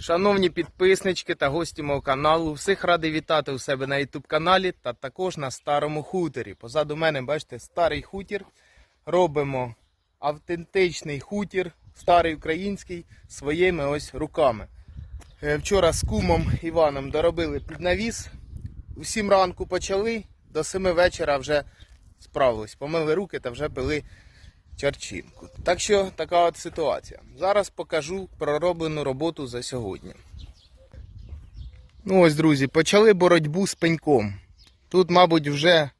Шановні підписнички та гості мого каналу, всіх радий вітати у себе на YouTube каналі та також на старому хуторі. Позаду мене, бачите, старий хутір. Робимо автентичний хутір, старий український, своїми ось руками. Е, Вчора з кумом Іваном доробили під навіс. У 7 ранку почали, до 7 вечора вже справились. Помили руки та вже пили чарчинку. Так що така от ситуація. Зараз покажу пророблену роботу за сьогодні. Ну ось, друзі, почали боротьбу з пеньком. Тут, мабуть, вже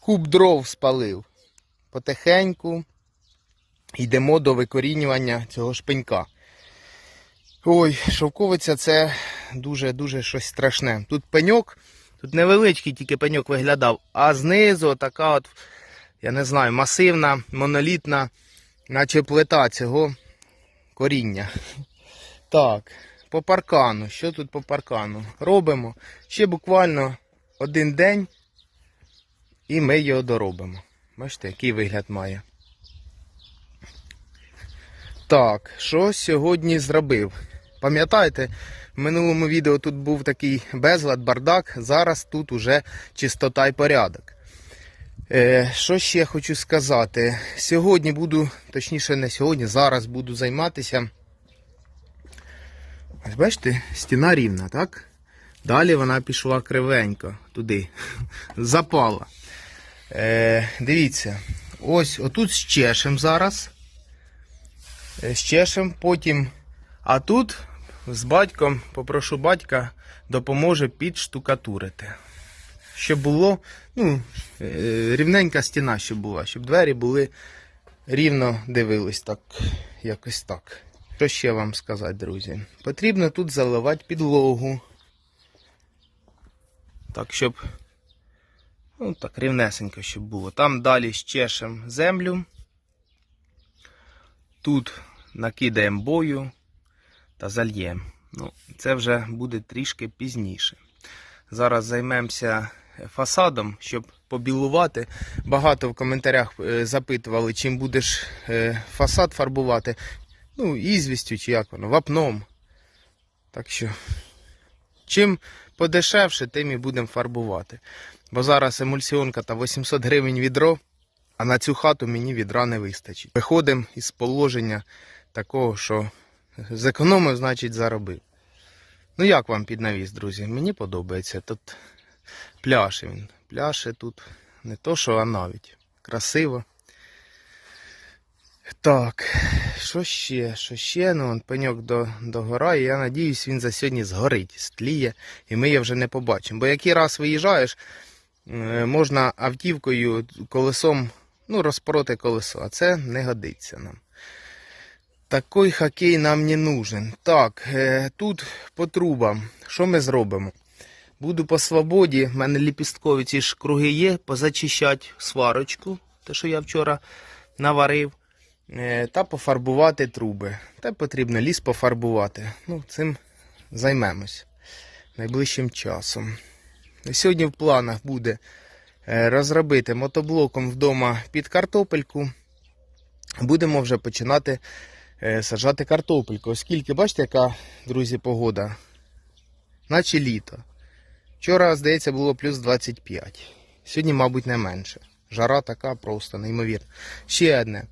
куб дров спалив. Потихеньку йдемо до викорінювання цього ж пенька. Ой, шовковиця це дуже-дуже щось страшне. Тут пеньок, тут невеличкий тільки пеньок виглядав, а знизу така от я не знаю, масивна, монолітна, наче плита цього коріння. Так, по паркану. Що тут по паркану? Робимо. Ще буквально один день і ми його доробимо. Бачите, який вигляд має. Так, що сьогодні зробив? Пам'ятаєте, в минулому відео тут був такий безлад, бардак, зараз тут уже чистота і порядок. Е, що ще хочу сказати? Сьогодні буду, точніше не сьогодні, зараз буду займатися. Бачите, стіна рівна, так? Далі вона пішла кривенько туди. Запала. Е, дивіться, ось отут щешем зараз. Е, Щешем, потім. А тут з батьком попрошу батька допоможе підштукатурити щоб було ну, е, рівненька стіна, щоб була, щоб двері були рівно дивились так, якось так. Що ще вам сказати, друзі? Потрібно тут заливати підлогу. Так, щоб ну, так, рівнесенько, щоб було. Там далі щешем землю. Тут накидаємо бою та зальємо. Ну, це вже буде трішки пізніше. Зараз займемося фасадом, щоб побілувати. Багато в коментарях е, запитували, чим будеш е, фасад фарбувати. Ну, ізвістю чи як воно, вапном. Так що, чим подешевше, тим і будемо фарбувати. Бо зараз емульсіонка та 800 гривень відро, а на цю хату мені відра не вистачить. Виходимо із положення такого, що зекономив, значить заробив. Ну як вам під навіс, друзі? Мені подобається. Тут пляше він. Пляше тут не то, що, а навіть. Красиво. Так, що ще? Що ще? Ну, он пеньок до, догорає. Я надіюсь, він за сьогодні згорить, стліє, і ми його вже не побачимо. Бо який раз виїжджаєш, е, можна автівкою, колесом, ну, розпороти колесо, а це не годиться нам. Такий хокей нам не нужен. Так, е, тут по трубам. Що ми зробимо? Буду по свободі, в мене ліпісткові ці ж круги є, позачищати сварочку, те, що я вчора наварив, е, та пофарбувати труби. Та потрібно ліс пофарбувати. Ну, цим займемось найближчим часом. Сьогодні в планах буде е, розробити мотоблоком вдома під картопельку. Будемо вже починати е, саджати картопельку. Оскільки, бачите, яка, друзі, погода? Наче літо. Вчора, здається, було плюс 25. Сьогодні, мабуть, не менше. Жара така просто неймовірна. Ще одне.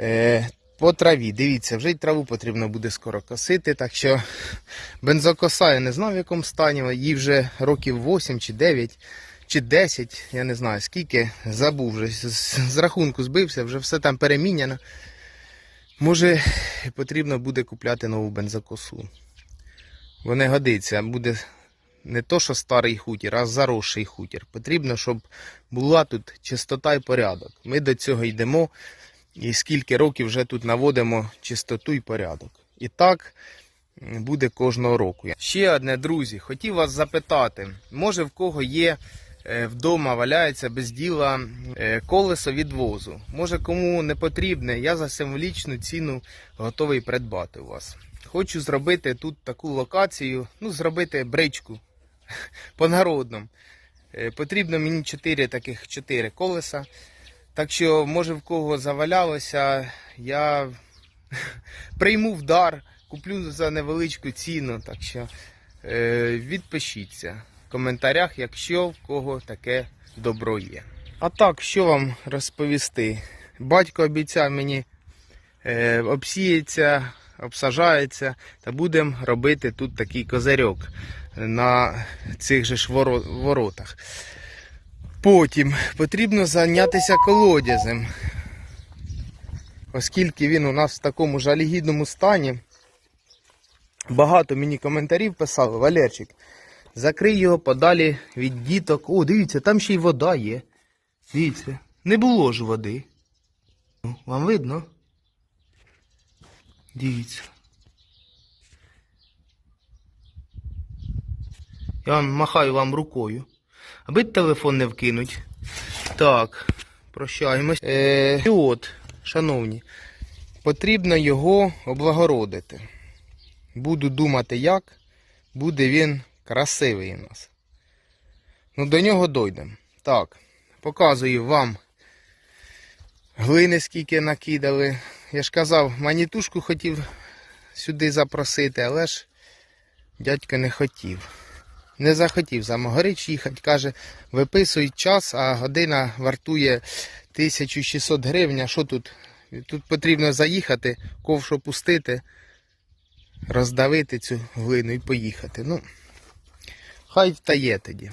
Е, по траві. Дивіться, вже й траву потрібно буде скоро косити. Так що бензокоса я не знаю, в якому стані. Їй вже років 8 чи 9 чи 10, я не знаю скільки. Забув вже. З, рахунку збився, вже все там переміняно. Може, потрібно буде купляти нову бензокосу. Бо не годиться, буде не то, що старий хутір, а заросший хутір. Потрібно, щоб була тут чистота і порядок. Ми до цього йдемо і скільки років вже тут наводимо чистоту і порядок. І так буде кожного року. Ще одне, друзі, хотів вас запитати, може в кого є е, вдома валяється без діла е, колесо від возу. Може кому не потрібне, я за символічну ціну готовий придбати у вас. Хочу зробити тут таку локацію, ну, зробити бричку по-народному. Е, Потрібно мені 4 таких 4 колеса. Так що, може в кого завалялося, я прийму в дар Куплю за невеличку ціну, так що е, відпишіться в коментарях, якщо в кого таке добро є. А так, що вам розповісти? Батько обіцяв мені е, обсіється, обсажається, та будемо робити тут такий козирьок на цих же ж воротах. Потім потрібно зайнятися колодязем, оскільки він у нас в такому жалігідному стані. Багато мені коментарів писали, Валерчик, закрий його подалі від діток. О, дивіться, там ще й вода є. Дивіться, не було ж води. Ну, Вам видно? Дивіться. Я махаю вам рукою. Аби телефон не вкинуть. Так, прощаємось. Е, от, шановні, потрібно його облагородити. Буду думати, як буде він красивий у нас. Ну, до нього дойдемо. Так, показую вам глини, скільки накидали. Я ж казав, манітушку хотів сюди запросити, але ж дядько не хотів. Не захотів за Могорич їхати, каже, виписують час, а година вартує 1600 гривень. А що тут? Тут потрібно заїхати, ковш опустити, роздавити цю глину і поїхати. Ну, хай втає тоді.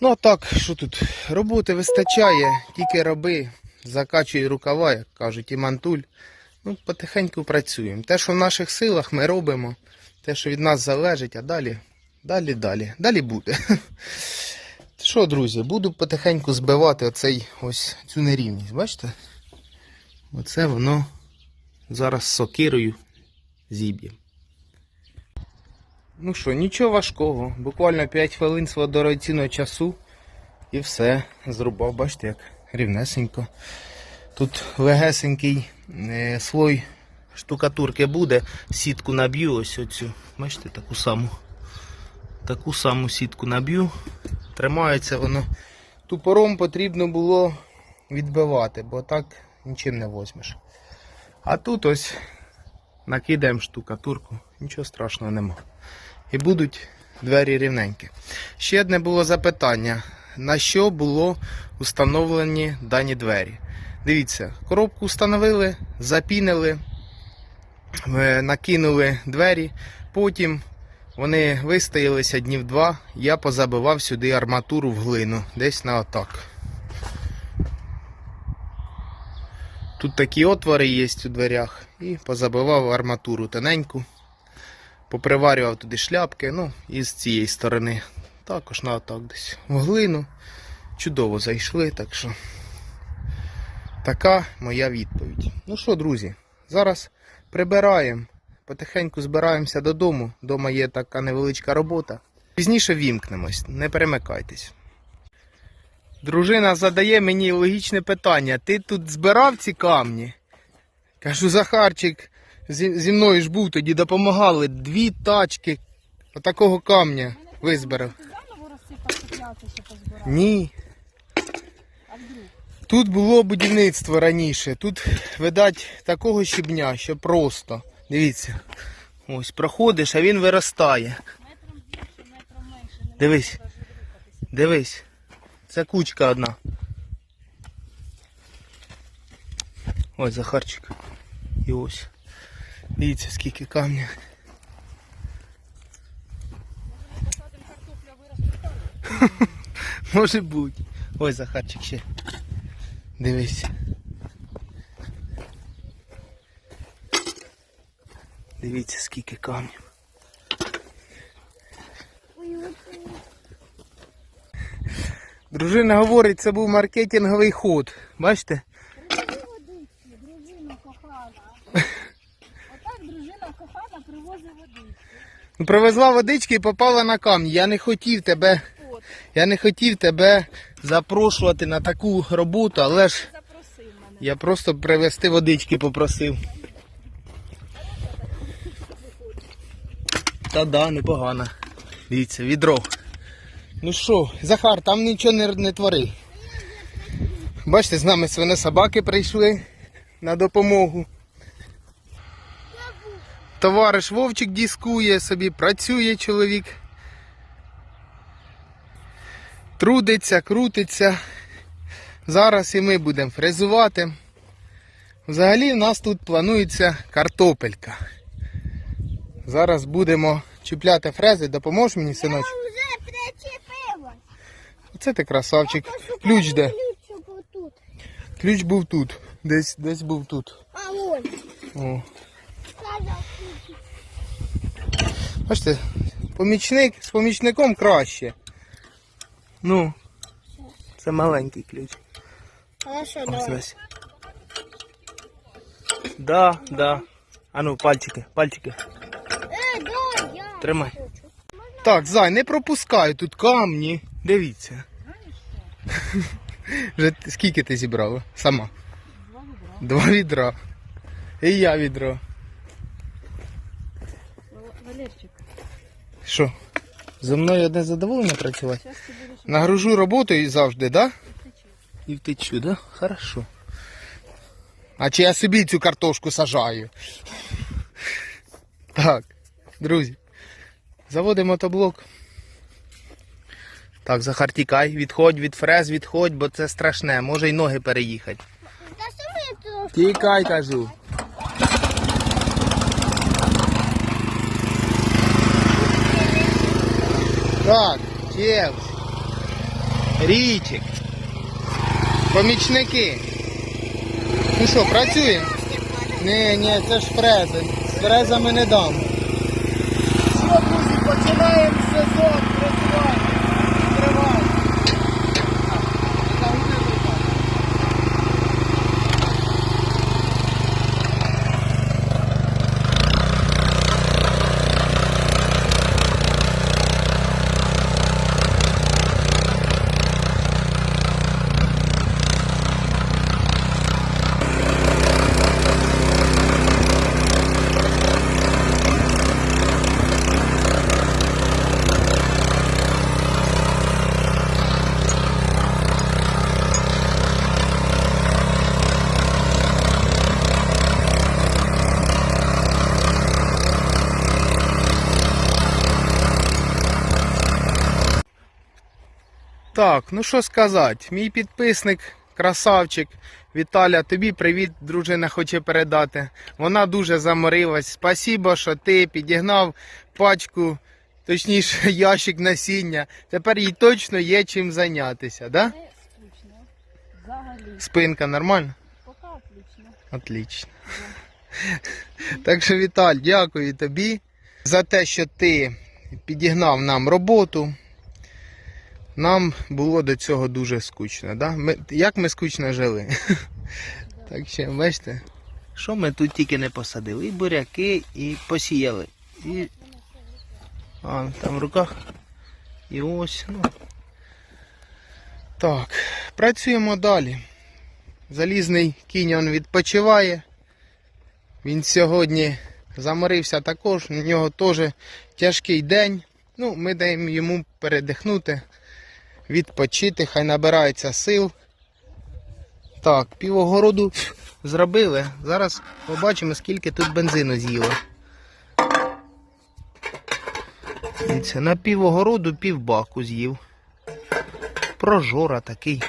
Ну а так, що тут? Роботи вистачає, тільки роби, закачуй рукава, як кажуть, і мантуль. Ну, потихеньку працюємо. Те, що в наших силах, ми робимо. Те, що від нас залежить, а далі, далі, далі. Далі буде. Що, друзі, буду потихеньку збивати оцей ось цю нерівність. Бачите? Оце воно зараз сокирою зіб'є. Ну що, нічого важкого. Буквально 5 хвилин свого дорогоцінного часу і все. Зрубав, бачите, як рівнесенько. Тут легесенький е, слой штукатурки буде. Сітку наб'ю ось оцю. Бачите, таку саму. Таку саму сітку наб'ю. Тримається воно. Тупором потрібно було відбивати, бо так нічим не возьмеш. А тут ось накидаємо штукатурку, нічого страшного нема. І будуть двері рівненькі. Ще одне було запитання: на що було установлені дані двері? Дивіться, коробку встановили, запінили, е, накинули двері, потім вони вистоялися днів два, я позабивав сюди арматуру в глину, десь на отак. Тут такі отвори є у дверях. І позабивав арматуру тоненьку. Поприварював туди шляпки, ну і з цієї сторони. Також на отак десь. В глину. Чудово зайшли, так що. Така моя відповідь. Ну що, друзі, зараз прибираємо. Потихеньку збираємося додому. Дома є така невеличка робота. Пізніше вімкнемось, не перемикайтесь. Дружина задає мені логічне питання: ти тут збирав ці камні? Кажу, Захарчик, зі, зі мною ж був тоді, допомагали. Дві тачки отакого камня визбирав. Ні. А вдруг? Тут було будівництво раніше. Тут, видать, такого щебня, що просто. Дивіться. Ось проходиш, а він виростає. Метром більше, метром менше. Не Дивись. Дивись. Це кучка одна. Ось Захарчик. І ось. Дивіться, скільки камня. Може бути. Ось Захарчик ще. Дивись. Дивіться, скільки камнів. Дружина говорить, це був маркетинговий ход. Бачите? Водички, дружина кохана. Отак дружина кохана привозить водички. Привезла водички і попала на камні. Я не хотів тебе. Я не хотів тебе запрошувати на таку роботу, але ж я просто привезти водички попросив. Та да, непогано. Дивіться, відро. Ну що, Захар, там нічого не, не твори. Бачите, з нами свинособаки прийшли на допомогу. Товариш Вовчик дискує собі, працює чоловік. Трудиться, крутиться. Зараз і ми будемо фрезувати. Взагалі в нас тут планується картопелька. Зараз будемо чіпляти фрези. Допоможеш мені, синочок? вже причепилась. Оце ти красавчик. Ключ де? Ключ тут. Ключ був тут. Десь, десь був тут. А ось. О. Бачите, помічник з помічником краще. Ну, це маленький ключ. Хорошо, давай. ось. Да, да. А ну, пальчики, пальчики. Е, дай, я. Тримай. Так, зай, не пропускай, тут камні. Дивіться. Вже скільки ти зібрала? Сама? Два відра. Два відра. І я відро. Валерчик, Що? За мною одне задоволення працювати? Нагружу роботою завжди, да? І втечу, да? Хорошо. А чи я собі цю картошку сажаю? Так, друзі. Заводимо мотоблок. Так, Захар, тікай, відходь від фрез, відходь, бо це страшне, може й ноги переїхати. Тікай, кажу. Так, Челс. Річик. Помічники. Ну що, працюємо? Ні, ні, це ж фрези. З фрезами не дам. Що, друзі, починаємо сезон працювати. Тривай. Так, ну що сказати, мій підписник, красавчик, Віталя, тобі привіт, дружина хоче передати. Вона дуже заморилась. Спасибо, що ти підігнав пачку, точніше, ящик насіння. Тепер їй точно є чим зайнятися, да? Скучно. Взагалі. Спинка нормальна? Поки отлично. Отлично. Так що, Віталь, дякую тобі за те, що ти підігнав нам роботу. Нам було до цього дуже скучно. Да? Ми, як ми скучно жили. Так що, бачите, що ми тут тільки не посадили? І буряки, і посіяли. І... А, там в руках. І ось, ну. Так, працюємо далі. Залізний кінь он відпочиває. Він сьогодні заморився також, у нього теж тяжкий день. Ну, ми даємо йому передихнути, відпочити, хай набирається сил. Так, півогороду зробили. Зараз побачимо, скільки тут бензину з'їло. Дивіться, на півогороду півбаку з'їв. Прожора такий.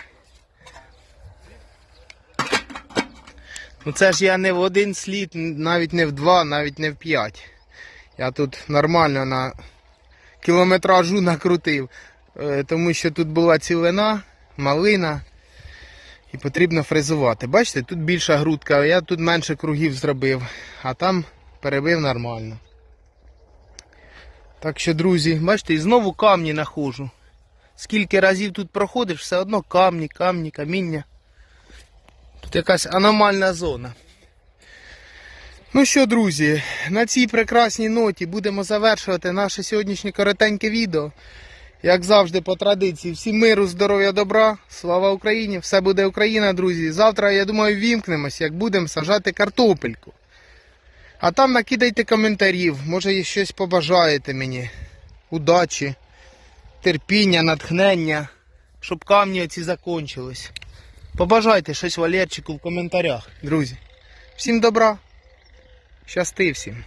Ну це ж я не в один слід, навіть не в два, навіть не в п'ять. Я тут нормально на кілометражу накрутив, тому що тут була цілина, малина і потрібно фрезувати. Бачите, тут більша грудка, я тут менше кругів зробив, а там перебив нормально. Так що, друзі, бачите, і знову камні нахожу. Скільки разів тут проходиш, все одно камні, камні, каміння. Тут якась аномальна зона. Ну що, друзі, на цій прекрасній ноті будемо завершувати наше сьогоднішнє коротеньке відео. Як завжди, по традиції, всім миру, здоров'я, добра, слава Україні! Все буде Україна, друзі. Завтра, я думаю, вімкнемось, як будемо сажати картопельку. А там накидайте коментарів, може щось побажаєте мені. Удачі, терпіння, натхнення, щоб камні оці закончились. Побажайте щось Валерчику в коментарях, друзі. Всім добра. Щасти всім.